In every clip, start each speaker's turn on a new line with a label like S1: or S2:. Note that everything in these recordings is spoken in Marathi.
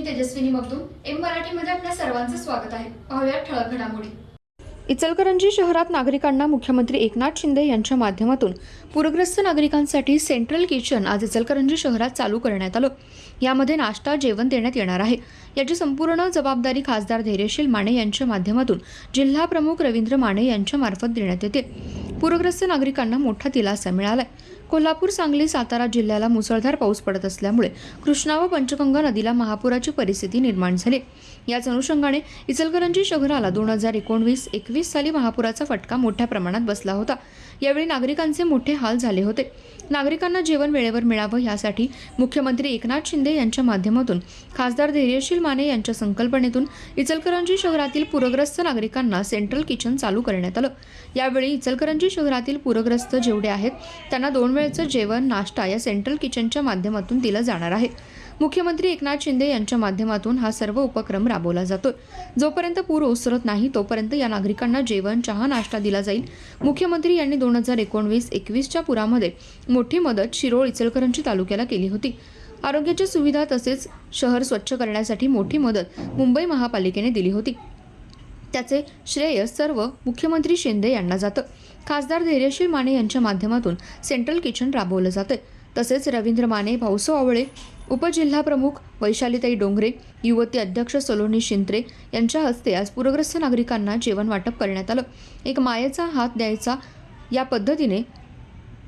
S1: मी तेजस्विनी मगदूम एम मराठीमध्ये आपल्या सर्वांचं स्वागत आहे. पाहूया ठळक घडामोडी.
S2: इचलकरंजी शहरात नागरिकांना मुख्यमंत्री एकनाथ शिंदे यांच्या माध्यमातून पूरग्रस्त नागरिकांसाठी सेंट्रल किचन आज इचलकरंजी शहरात चालू करण्यात आलं. यामध्ये नाश्ता जेवण देण्यात येणार आहे. याची संपूर्ण जबाबदारी खासदार धैर्यशील माने यांच्या माध्यमातून जिल्हा प्रमुख रवींद्र माने यांच्यामार्फत देण्यात येते. पूरग्रस्त नागरिकांना मोठा दिलासा मिळालाय. कोल्हापूर सांगली सातारा जिल्ह्याला मुसळधार पाऊस पडत असल्यामुळे कृष्णा व पंचगंगा नदीला महापुराची परिस्थिती निर्माण झाली. याच अनुषंगाने इचलकरंजी शहराला दोन हजार एकोणवीस एकवीस साली महापुराचा फटका मोठ्या प्रमाणात बसला होता. यावेळी नागरिकांचे मोठे हाल झाले होते. नागरिकांना जेवण वेळेवर मिळावं यासाठी मुख्यमंत्री एकनाथ शिंदे यांच्या माध्यमातून खासदार धैर्यशील माने यांच्या संकल्पनेतून इचलकरंजी शहरातील पूरग्रस्त नागरिकांना सेंट्रल किचन चालू करण्यात आलं. यावेळी इचलकरंजी शहरातील पूरग्रस्त जेवढे आहेत त्यांना दोन वेळचं जेवण नाश्ता या सेंट्रल किचनच्या माध्यमातून दिलं जाणार आहे. मुख्यमंत्री एकनाथ शिंदे यांच्या माध्यमातून हा सर्व उपक्रम राबवला जातोय. जोपर्यंत पूर ओसरत नाही तोपर्यंत या नागरिकांना जेवण चहा नाश्ता दिला जाईल. मुख्यमंत्री यांनी दोन हजार एकोणवीस एकवीसच्या पुरामध्ये मोठी मदत शिरोळ इचलकरंजी तालुक्याला केली होती. आरोग्याच्या सुविधा तसेच शहर स्वच्छ करण्यासाठी मोठी मदत मुंबई महापालिकेने दिली होती. त्याचे श्रेय सर्व मुख्यमंत्री शिंदे यांना जातं. खासदार धैर्यशील माने यांच्या माध्यमातून सेंट्रल किचन राबवलं जातं तसेच रवींद्र माने भाऊसो आवळे उपजिल्हाप्रमुख वैशालीताई डोंगरे युवती अध्यक्ष सलोनी शिंत्रे यांच्या हस्ते आज पूरग्रस्त नागरिकांना जेवण वाटप करण्यात आलं. एक मायेचा हात द्यायचा या पद्धतीने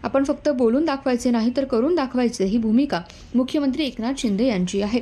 S2: आपण फक्त बोलून दाखवायचे नाही तर करून दाखवायचे ही भूमिका मुख्यमंत्री एकनाथ शिंदे यांची आहे.